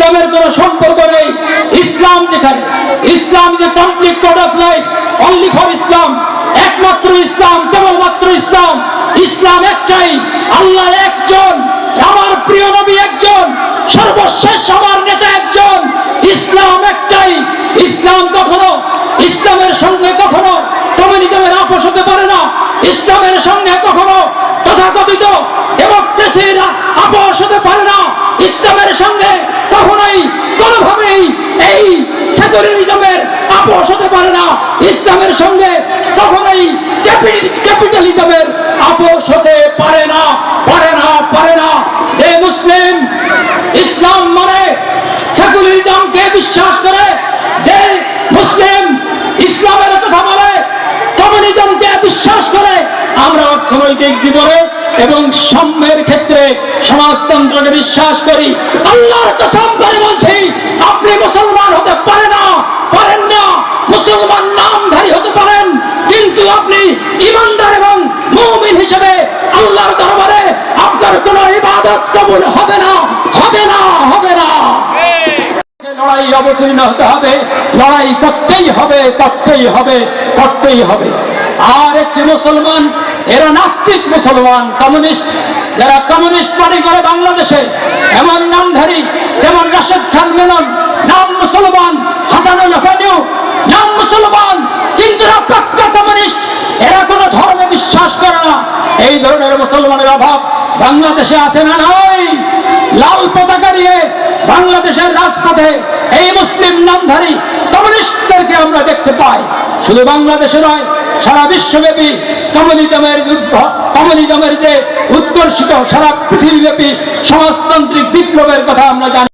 ইসলামের কোনো সম্পর্ক নেই। ইসলাম যেখানে, ইসলাম যে complete code of life only for ইসলাম একমাত্র ইসলাম কেবলমাত্র ইসলাম ইসলাম একটাই আল্লাহ একজন আমার প্রিয় নবী একজন সর্বশেষ আমার নেতা একজন ইসলাম একটাই ইসলাম কখনো ইসলামের সঙ্গে কখনো কমিউনিজমের আপোষ হতে পারে না ইসলামের সঙ্গে কখনো তথাকথিত ডেমোক্রেসির আপোষ হতে পারে না ইসলামের সঙ্গে কখনোই কোনোভাবেই এই সেকুলারিজমের আপোষ হতে পারে না। ইসলামের সঙ্গে কখনোই ক্যাপিটালিজমের আপোষ হতে পারে না পারে না পারে না। যে মুসলিম, ইসলাম মানে সেকুলারিজমকে বিশ্বাস করে। যে মুসলিম ইসলামের কথা বলে কমিউনিজমকে বিশ্বাস করে। আমরা অর্থনৈতিক জীবনে এবং সাম্যের ক্ষেত্রে সমাজতন্ত্রকে বিশ্বাস করি। আল্লাহর কসম করে বলছি, আপনি মুসলমান হতে পারে না পারেন না মুসলমান নামধারী হতে পারেন কিন্তু আপনি ইমানদার এবং মুমিন হিসেবে আল্লাহর দরবারে আপনার কোনো ইবাদত কবুল হবে না হবে না হবে না। লড়াই অবতীর্ণ হতে হবে, লড়াই করতেই হবে করতেই হবে করতেই হবে। আর একটি মুসলমান, এরা নাস্তিক মুসলমান, কমিউনিস্ট। যারা কমিউনিস্ট পার্টি করে বাংলাদেশে, এমন নামধারী, যেমন রাশেদ খান মেনন, নাম মুসলমান, হাসানুল হকানিউ নাম মুসলমান কিন্তু এরা পাক্কা কমিউনিস্ট এরা কোনো ধর্মে বিশ্বাস করে না এই ধরনের মুসলমানের অভাব বাংলাদেশে আছে না নয় লাল পতাকা নিয়ে বাংলাদেশের রাজপথে এই মুসলিম নামধারী কমিউনিস্টদেরকে আমরা দেখতে পাই। শুধু বাংলাদেশে নয়, সারা বিশ্বব্যাপী কমিউনিজমের যুদ্ধ কমিউনিজমের যে উৎকর্ষিত সারা পৃথিবীব্যাপী সমাজতান্ত্রিক বিপ্লবের কথা আমরা জানি।